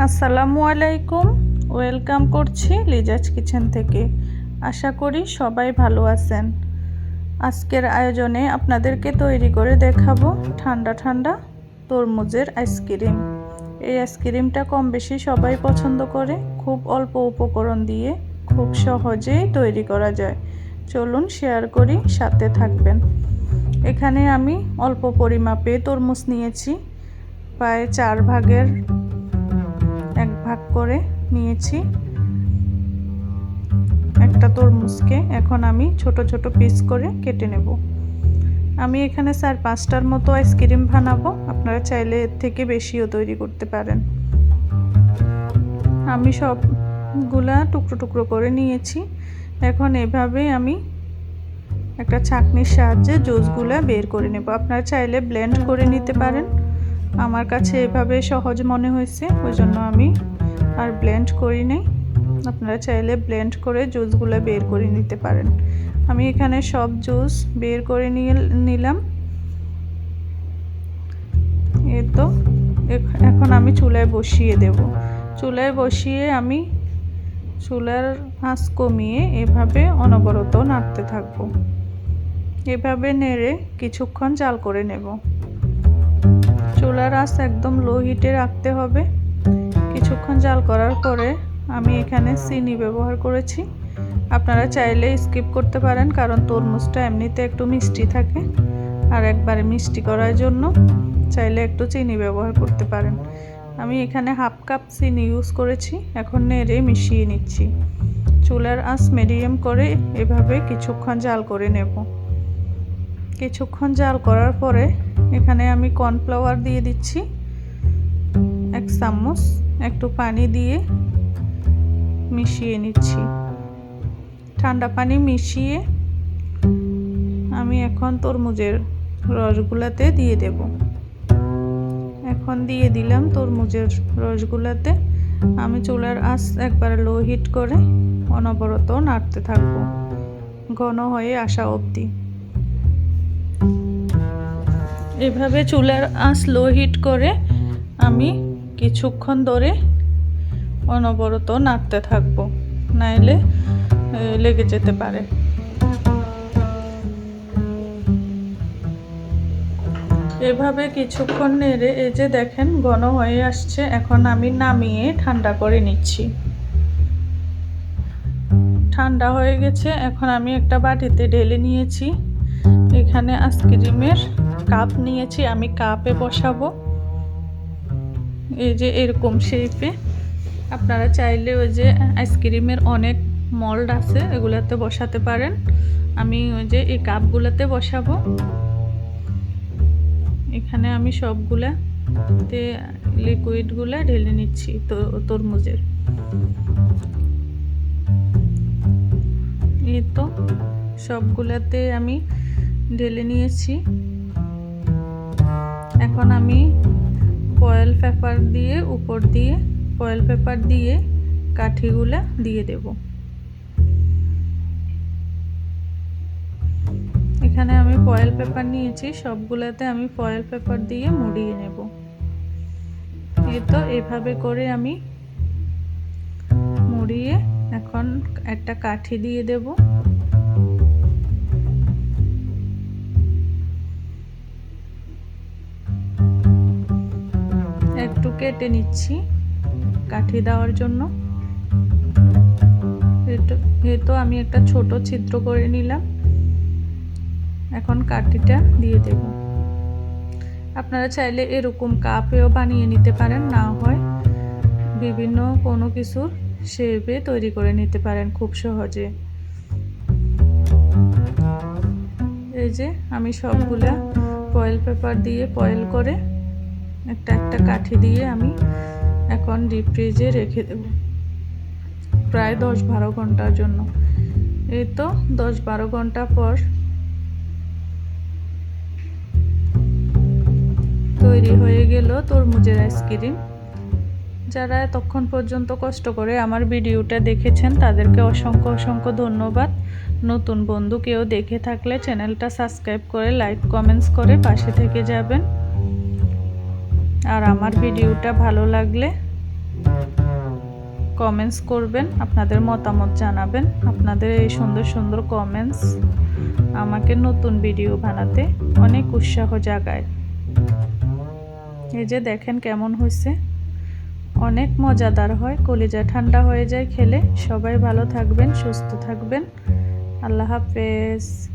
আসসালামু আলাইকুম। ওয়েলকাম করছি লিজাজ কিচেন থেকে। আশা করি সবাই ভালো আছেন। আজকের আয়োজনে আপনাদেরকে তৈরি করে দেখাবো ঠান্ডা ঠান্ডা তরমুজের আইসক্রিম। এই আইসক্রিমটা কম বেশি সবাই পছন্দ করে, খুব অল্প উপকরণ দিয়ে খুব সহজেই তৈরি করা যায়। চলুন শেয়ার করি, সাথে থাকবেন। এখানে আমি অল্প পরিমাপে তরমুজ নিয়েছি, প্রায় চার ভাগের ভাগ করে নিয়েছি। একটা তরমুজকে এখন আমি ছোট ছোট পিস করে কেটে নেব। আমি এখানে চার পাঁচটার মতো আইসক্রিম বানাবো। আপনারা চাইলে এর থেকে বেশিও তৈরি করতে পারেন। আমি সবগুলা টুকরো টুকরো করে নিয়েছি। এখন এভাবে আমি একটা ছাঁকনির সাহায্যে জুসগুলা বের করে নেব। আপনারা চাইলে ব্লেন্ড করে নিতে পারেন। আমার কাছে এভাবে সহজ মনে হয়েছে ওই জন্য আমি আর ব্লেন্ড করি নাই। আপনারা চাইলে ব্লেন্ড করে জুসগুলো বের করে নিতে পারেন। আমি এখানে সব জুস বের করে নিয়ে নিলাম। এ তো এখন আমি চুলায় বসিয়ে দেব। চুলায় বসিয়ে আমি চুলার আঁচ কমিয়ে এভাবে অনবরত নাড়তে থাকব। এভাবে নেড়ে কিছুক্ষণ জাল করে নেব। চুলার আঁচ একদম লো হিটে রাখতে হবে। কিছুক্ষণ জাল করার পরে আমি এখানে চিনি ব্যবহার করেছি। আপনারা চাইলে স্কিপ করতে পারেন, কারণ তরমুজটা এমনিতে একটু মিষ্টি থাকে। আর একবারে মিষ্টি করার জন্য চাইলে একটু চিনি ব্যবহার করতে পারেন। আমি এখানে হাফ কাপ চিনি ইউজ করেছি, এখন নেড়ে মিশিয়ে নিচ্ছি। চুলার আঁচ মিডিয়াম করে এভাবে কিছুক্ষণ জাল করে নেব। কিছুক্ষণ জাল করার পরে এখানে আমি কর্নফ্লাওয়ার দিয়ে দিচ্ছি। এক চামচ, একটু পানি দিয়ে মিশিয়ে নিচ্ছি। ঠান্ডা পানি মিশিয়ে আমি এখন তরমুজের রসগুলাতে দিয়ে দেব। এখন দিয়ে দিলাম তরমুজের রসগুলাতে। আমি চুলার আঁচ একবার লো হিট করে অনবরত নাড়তে থাকব। ঘন হয়ে আসা অবধি। এভাবে চুলার আঁচ লো হিট করে আমি কিছুক্ষণ ধরে অনবরত নাড়তে থাকব। নাইলে লেগে যেতে পারে। এভাবে কিছুক্ষণ নেড়ে, এই যে দেখেন, ঘন হয়ে আসছে। এখন আমি নামিয়ে ঠান্ডা করে নিচ্ছি। ঠান্ডা হয়ে গেছে। এখন আমি একটা বাটিতে ঢেলে নিয়েছি। এখানে আইসক্রিমের কাপ নিয়েছি, আমি কাপে বসাবো। এই যে এরকম শেপে আপনারা চাইলে ওই যে আইসক্রিমের অনেক মল্ড আছে, এগুলাতে বসাতে পারেন। আমি ওই যে এই কাপগুলোতে বসাবো। এখানে আমি সবগুলাতে লিকুইডগুলো ঢেলে নিচ্ছি, তো তরমুজের। এই তো, সবগুলাতে আমি ঢেলে নিয়েছি। এখন আমি ফয়েল পেপার দিয়ে, উপর দিয়ে ফয়েল পেপার দিয়ে কাঠিগুলা দিয়ে দেব। এখানে আমি ফয়েল পেপার নিয়েছি, সবগুলাতে আমি ফয়েল পেপার দিয়ে মুড়িয়ে নেব। এই তো, এভাবে করে আমি মুড়িয়ে এখন একটা কাঠি দিয়ে দেব। কেটে নিচ্ছি কাঠি দেওয়ার জন্য। তো আমি একটা ছোট ছিদ্র করে নিলাম। এখন কাঠিটা দিয়ে দেব। আপনারা চাইলে এরকম কাপেও বানিয়ে নিতে পারেন, না হয় বিভিন্ন কোনো কিছুর শেপে তৈরি করে নিতে পারেন খুব সহজে। এই যে আমি সবগুলা ফয়েল পেপার দিয়ে ফয়েল করে একটা একটা কাঠি দিয়ে আমি এখন ডিপ ফ্রিজে রেখে দেব। প্রায় দশ বারো ঘণ্টার জন্য। এই তো দশ বারো ঘণ্টা পর তৈরি হয়ে গেল তরমুজের আইসক্রিম যারা এতক্ষণ পর্যন্ত কষ্ট করে আমার ভিডিওটা দেখেছেন, তাদেরকে অসংখ্য অসংখ্য ধন্যবাদ। নতুন বন্ধু কেউ দেখে থাকলে চ্যানেলটা সাবস্ক্রাইব করে লাইক কমেন্টস করে পাশে থেকে যাবেন। আর আমার ভিডিওটা ভালো লাগলে কমেন্টস করবেন, আপনাদের মতামত জানাবেন, আপনাদের এই সুন্দর সুন্দর কমেন্টস আমাকে নতুন ভিডিও বানাতে অনেক উৎসাহ জাগায়। এই যে দেখেন কেমন হয়েছে অনেক মজাদার হয়, কলিজা ঠান্ডা হয়ে যায় খেলে। সবাই ভালো থাকবেন, সুস্থ থাকবেন। আল্লাহ হাফেজ।